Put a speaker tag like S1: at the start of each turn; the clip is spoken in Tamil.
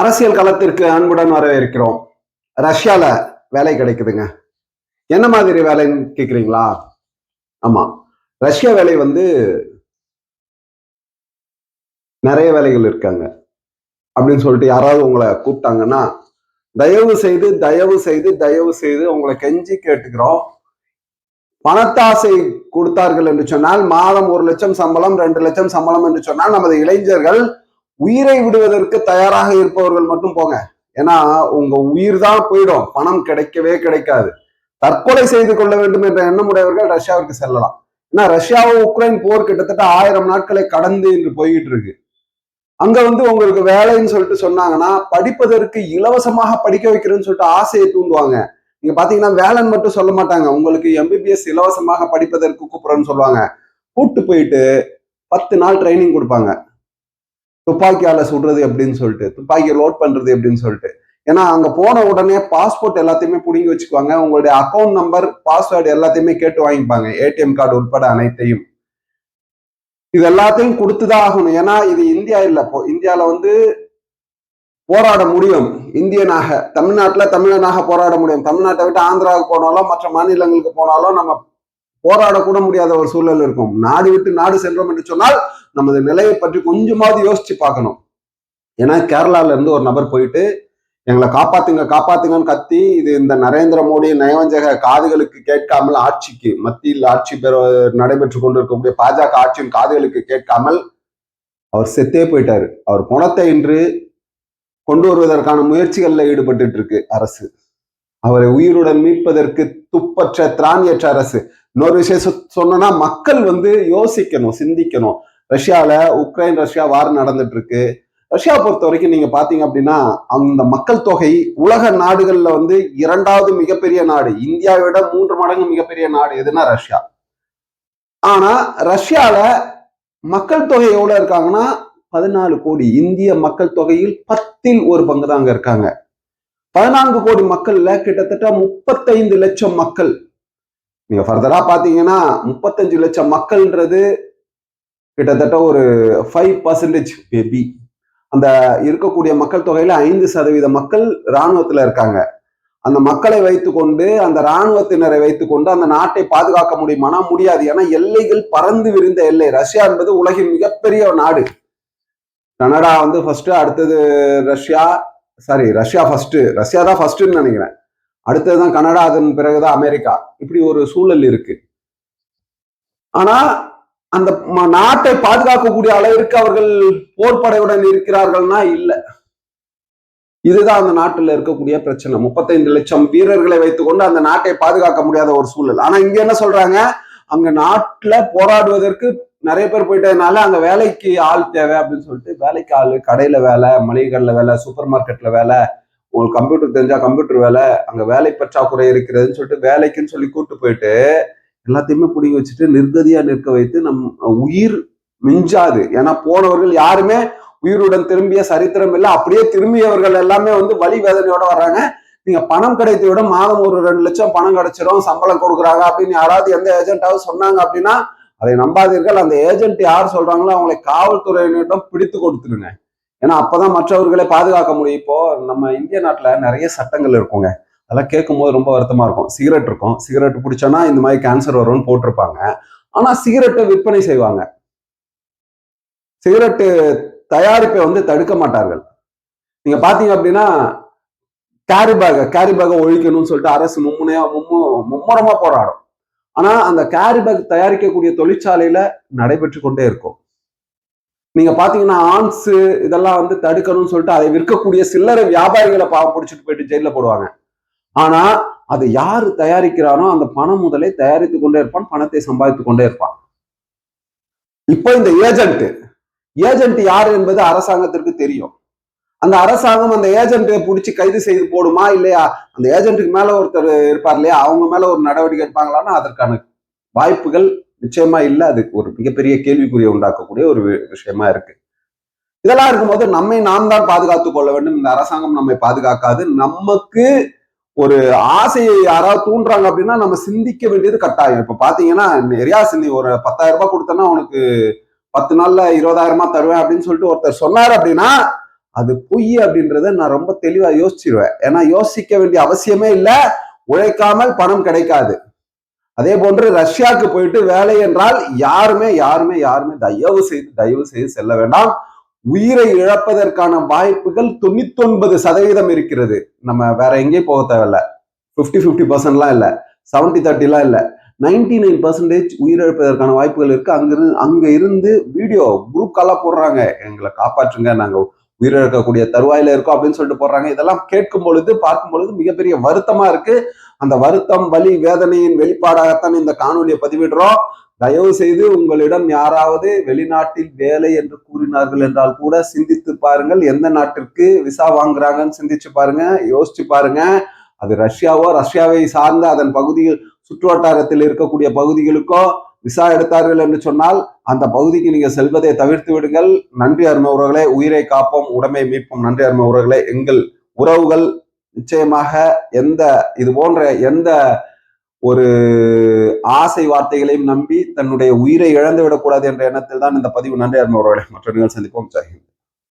S1: அரசியல் களத்திற்கு அன்புடன் வரவேற்கிறோம். ரஷ்யால வேலை கிடைக்குதுங்க. என்ன மாதிரி வேலைன்னு கேக்குறீங்களா? ஆமா. ரஷ்யா வேலை வந்து நிறைய வேலைகள் இருக்காங்க. அப்படின்னு சொல்லிட்டு யாராவது உங்களை கூப்பிட்டாங்கன்னா தயவு செய்து தயவு செய்து தயவு செய்து உங்களை கெஞ்சி கேட்டுக்கிறோம். பணத்தாசை கொடுத்தார்கள் என்று சொன்னால் மாதம் ஒரு லட்சம் சம்பளம் ரெண்டு லட்சம் சம்பளம் என்று சொன்னால் நமது இளைஞர்கள் உயிரை விடுவதற்கு தயாராக இருப்பவர்கள் மட்டும் போங்க. ஏன்னா உங்க உயிர் தான் போயிடும். பணம் கிடைக்கவே கிடைக்காது. தற்கொலை செய்து கொள்ள வேண்டும் என்ற எண்ணமுடையவர்கள் ரஷ்யாவிற்கு செல்லலாம். ஏன்னா ரஷ்யாவும் உக்ரைன் போர் கிட்டத்தட்ட ஆயிரம் நாட்களை கடந்து இன்று போய்கிட்டு இருக்கு அங்க வந்து உங்களுக்கு வேலைன்னு சொல்லிட்டு சொன்னாங்கன்னா படிப்பதற்கு இலவசமாக படிக்க வைக்கிறேன்னு சொல்லிட்டு ஆசையை தூண்டுவாங்க. நீங்க பாத்தீங்கன்னா வேலைன்னு மட்டும் சொல்ல மாட்டாங்க. உங்களுக்கு எம்பிபிஎஸ் இலவசமாக படிப்பதற்கு கூப்பிடுறேன்னு சொல்லுவாங்க. கூட்டு போயிட்டு பத்து நாள் ட்ரைனிங் கொடுப்பாங்க. துப்பாக்கியால சுடுறது அப்படின்னு சொல்லிட்டு துப்பாக்கியை லோட் பண்றது அப்படின்னு சொல்லிட்டு. ஏன்னா அங்க போன உடனே பாஸ்போர்ட் எல்லாத்தையுமே பிடுங்கி வச்சுக்குவாங்க. உங்களுடைய அக்கௌண்ட் நம்பர் பாஸ்வேர்டு எல்லாத்தையுமே கேட்டு வாங்கிப்பாங்க. ஏடிஎம் கார்டு உட்பட அனைத்தையும். இது எல்லாத்தையும் கொடுத்துதான் ஆகணும். ஏன்னா இது இந்தியா இல்ல. இப்போ இந்தியால வந்து போராட முடியும். இந்தியனாக தமிழ்நாட்டுல தமிழனாக போராட முடியும். தமிழ்நாட்டை விட்டு ஆந்திராவுக்கு போனாலும் மற்ற மாநிலங்களுக்கு போனாலும் நம்ம போராடக்கூட முடியாத ஒரு சூழல் இருக்கும். நாடு விட்டு நாடு சென்றோம் என்று சொன்னால் நமது நிலையை பற்றி கொஞ்சமாவது யோசிச்சு பார்க்கணும். ஏன்னா கேரளால இருந்து ஒரு நபர் போயிட்டு எங்களை காப்பாத்துங்க காப்பாத்துங்கன்னு கத்தி இது இந்த நரேந்திர மோடி நயவஞ்சக காதுகளுக்கு கேட்காமல் ஆட்சிக்கு மத்தியில் ஆட்சி பெற நடைபெற்று கொண்டிருக்கக்கூடிய பாஜக ஆட்சியின் காதுகளுக்கு கேட்காமல் அவர் செத்தே போயிட்டாரு. அவர் குணத்தை இன்று கொண்டு வருவதற்கான முயற்சிகளில் ஈடுபட்டு இருக்கு அரசு. அவரை உயிருடன் மீட்பதற்கு துப்பற்ற திராணியற்ற அரசு. இன்னொரு விஷயம் சொன்னா மக்கள் வந்து யோசிக்கணும் சிந்திக்கணும். ரஷ்யால உக்ரைன் ரஷ்யா வார் நடந்துட்டு இருக்கு ரஷ்யா பொறுத்த வரைக்கும் நீங்க பாத்தீங்க அப்படின்னா அந்த மக்கள் தொகை உலக நாடுகள்ல வந்து இரண்டாவது மிகப்பெரிய நாடு. இந்தியாவை விட மூன்று மடங்கு மிகப்பெரிய நாடு எதுனா ரஷ்யா. ஆனா ரஷ்யால மக்கள் தொகை எவ்வளவு இருக்காங்கன்னா பதினாலு கோடி. இந்திய மக்கள் தொகையில் பத்தில் ஒரு பங்கு தான் அங்க இருக்காங்க. பதினான்கு கோடி மக்கள்ல கிட்டத்தட்ட முப்பத்தைந்து லட்சம் மக்கள் நீங்க ஃபர்தரா பாத்தீங்கன்னா முப்பத்தஞ்சு லட்சம் மக்கள்ன்றது கிட்டத்தட்ட ஒரு ஃபைவ் பர்சன்டேஜ் பேபி அந்த இருக்கக்கூடிய மக்கள் தொகையில ஐந்து சதவீத மக்கள் இராணுவத்துல இருக்காங்க. அந்த மக்களை வைத்துக்கொண்டு அந்த இராணுவத்தினரை வைத்துக்கொண்டு அந்த நாட்டை பாதுகாக்க முடியுமானா முடியாது. ஏன்னா எல்லைகள் பறந்து விரிந்த எல்லை. ரஷ்யா என்பது உலகின் மிகப்பெரிய நாடு. கனடா வந்து ஃபர்ஸ்ட் அடுத்தது Russia. Sorry Russia first Russia தான் ஃபர்ஸ்ட்னு நினைக்கிறேன். அடுத்ததுதான் கனடா அதன் பிறகுதான் அமெரிக்கா. இப்படி ஒரு சூழல் இருக்கு. ஆனா அந்த நாட்டை பாதுகாக்கக்கூடிய அளவிற்கு அவர்கள் போர்ப்படையுடன் இருக்கிறார்கள்னா இல்லை. இதுதான் அந்த நாட்டில் இருக்கக்கூடிய பிரச்சனை. முப்பத்தைந்து லட்சம் வீரர்களை வைத்துக்கொண்டு அந்த நாட்டை பாதுகாக்க முடியாத ஒரு சூழல். ஆனா இங்க என்ன சொல்றாங்க? அங்க நாட்டுல போராடுவதற்கு நிறைய பேர் போயிட்டதுனால அங்க வேலைக்கு ஆள் தேவை அப்படின்னு சொல்லிட்டு வேலைக்கு ஆள் கடையில வேலை மளிகை வேலை சூப்பர் மார்க்கெட்ல வேலை உங்களுக்கு கம்ப்யூட்டர் தெரிஞ்சா கம்ப்யூட்டர் வேலை அங்கே வேலை பற்றாக்குறை இருக்கிறதுன்னு சொல்லிட்டு வேலைக்குன்னு சொல்லி கூட்டு போயிட்டு எல்லாத்தையுமே பிடிங்கி வச்சுட்டு நிர்கதியா நிற்க வைத்து நம் உயிர் மிஞ்சாது. ஏன்னா போனவர்கள் யாருமே உயிருடன் திரும்பிய சரித்திரம் இல்லை. அப்படியே திரும்பியவர்கள் எல்லாமே வந்து வழி வேதனையோட வர்றாங்க. நீங்க பணம் கிடைத்த விட மாதம் ஒரு ரெண்டு லட்சம் பணம் கிடைச்சிடும் சம்பளம் கொடுக்குறாங்க அப்படின்னு யாராவது எந்த ஏஜென்ட்டாவது சொன்னாங்க அப்படின்னா அதை நம்பாதீர்கள். அந்த ஏஜென்ட் யார் சொல்றாங்களோ அவங்களை காவல்துறையினரிடம் பிடித்து கொடுத்துருங்க ஏன்னா அப்பதான் மற்றவர்களை பாதுகாக்க முடியும். இப்போ நம்ம இந்திய நாட்டுல நிறைய சட்டங்கள் இருக்குங்க. அதெல்லாம் கேட்கும்போது ரொம்ப வருத்தமா இருக்கும். சிகரெட் இருக்கும். சிகரெட் பிடிச்சோன்னா இந்த மாதிரி கேன்சர் வரும்னு போட்டிருப்பாங்க. ஆனா சிகரெட்டை விற்பனை செய்வாங்க. சிகரெட்டு தயாரிப்பை வந்து தடுக்க மாட்டார்கள். நீங்க பாத்தீங்க அப்படின்னா கேரி கேரிபேகை கேரி பேக்கை ஒழிக்கணும்னு சொல்லிட்டு அரசு மும்முனையா மும்மு மும்முரமா போராடும். ஆனா அந்த கேரி பேக் தயாரிக்கக்கூடிய தொழிற்சாலையில நடைபெற்று கொண்டே இருக்கும். நீங்க பாத்தீங்கன்னா ஆன்ஸ் இதெல்லாம் வந்து தடுக்கணும்னு சொல்லிட்டு அதை விற்கக்கூடிய சில்லறை வியாபாரிகளை பாவம் பிடிச்சிட்டு போயிட்டு ஜெயில போடுவாங்க. ஆனா அதை யாரு தயாரிக்கிறானோ அந்த பணம் முதலை தயாரித்து கொண்டே இருப்பான் பணத்தை சம்பாதித்து கொண்டே இருப்பான். இப்போ இந்த ஏஜென்ட் ஏஜென்ட் யாரு என்பது அரசாங்கத்திற்கு தெரியும். அந்த அரசாங்கம் அந்த ஏஜென்ட்டை பிடிச்சி கைது செய்து போடுமா இல்லையா? அந்த ஏஜென்ட்டுக்கு மேல ஒருத்தர் இருப்பார் இல்லையா? அவங்க மேல ஒரு நடவடிக்கை எடுப்பாங்களான்னா அதற்கான வாய்ப்புகள் நிச்சயமா இல்லை அது ஒரு மிகப்பெரிய கேள்விக்குறிய உண்டாக்கக்கூடிய ஒரு விஷயமா இருக்கு. இதெல்லாம் இருக்கும்போது நம்மை நாம் தான் பாதுகாத்துக் கொள்ள வேண்டும். இந்த அரசாங்கம் நம்மை பாதுகாக்காது. நமக்கு ஒரு ஆசையை யாராவது தூண்டுறாங்க அப்படின்னா நம்ம சிந்திக்க வேண்டியது கட்டாயம். இப்ப பாத்தீங்கன்னா நிறையா சிந்தி ஒரு பத்தாயிரம் ரூபாய் கொடுத்தனா உனக்கு பத்து நாள்ல இருபதாயிரமா தருவேன் அப்படின்னு சொல்லிட்டு ஒருத்தர் சொன்னார் அப்படின்னா அது பொய் அப்படின்றத நான் ரொம்ப தெளிவா யோசிச்சிருவேன். ஏன்னா யோசிக்க வேண்டிய அவசியமே இல்லை உழைக்காமல் பணம் கிடைக்காது. அதே போன்று ரஷ்யாவுக்கு போயிட்டு வேலை என்றால் யாருமே யாருமே யாருமே தயவு செய்து தயவு செய்து செல்ல வேண்டாம். உயிரை இழப்பதற்கான வாய்ப்புகள் தொண்ணூத்தி ஒன்பது சதவீதம் இருக்கிறது. நம்ம வேற எங்கேயும் போக தேவையில்ல. பிப்டி பிப்டி பர்சன்ட்லாம் இல்லை. செவன்டி தேர்ட்டிலாம் இல்லை. நைன்டி நைன் பர்சன்டேஜ் உயிரிழப்பதற்கான வாய்ப்புகள் இருக்கு. அங்கிருந்து அங்க இருந்து வீடியோ குரூப் காலாக போடுறாங்க. எங்களை காப்பாற்றுங்க. நாங்க உயிரிழக்கக்கூடிய தருவாயில இருக்கோம் அப்படின்னு சொல்லிட்டு போடுறாங்க. இதெல்லாம் கேட்கும் பொழுது பார்க்கும் பொழுது மிகப்பெரிய வருத்தமா இருக்கு. அந்த வருத்தம் வலி வேதனையின் வெளிப்பாடாகத்தான் இந்த காணொலியை பதிவிடுறோம். தயவு செய்து உங்களிடம் யாராவது வெளிநாட்டில் வேலை என்று கூறினார்கள் என்றால் கூட சிந்தித்து பாருங்கள். எந்த நாட்டிற்கு விசா வாங்குறாங்கன்னு சிந்திச்சு பாருங்க யோசிச்சு பாருங்க. அது ரஷ்யாவோ ரஷ்யாவை சார்ந்த அதன் பகுதியில் சுற்றுவட்டாரத்தில் இருக்கக்கூடிய பகுதிகளுக்கோ விசா எடுத்தார்கள் என்று சொன்னால் அந்த பகுதிக்கு நீங்க செல்வதை தவிர்த்து விடுங்கள். நன்றி அருமை உறவுகளே உயிரை காப்போம் உடமை மீட்போம். நன்றி அருமை உறவுகளே எங்கள் உறவுகள் நிச்சயமாக எந்த இது போன்ற எந்த ஒரு ஆசை வார்த்தைகளையும் நம்பி தன்னுடைய உயிரை இழந்து விடக்கூடாது என்ற எண்ணத்தில் தான் இந்த பதிவு. நன்றி அருமை மற்ற நிகழ்ச்சி சந்திப்போம். ஜெயஹிந்த்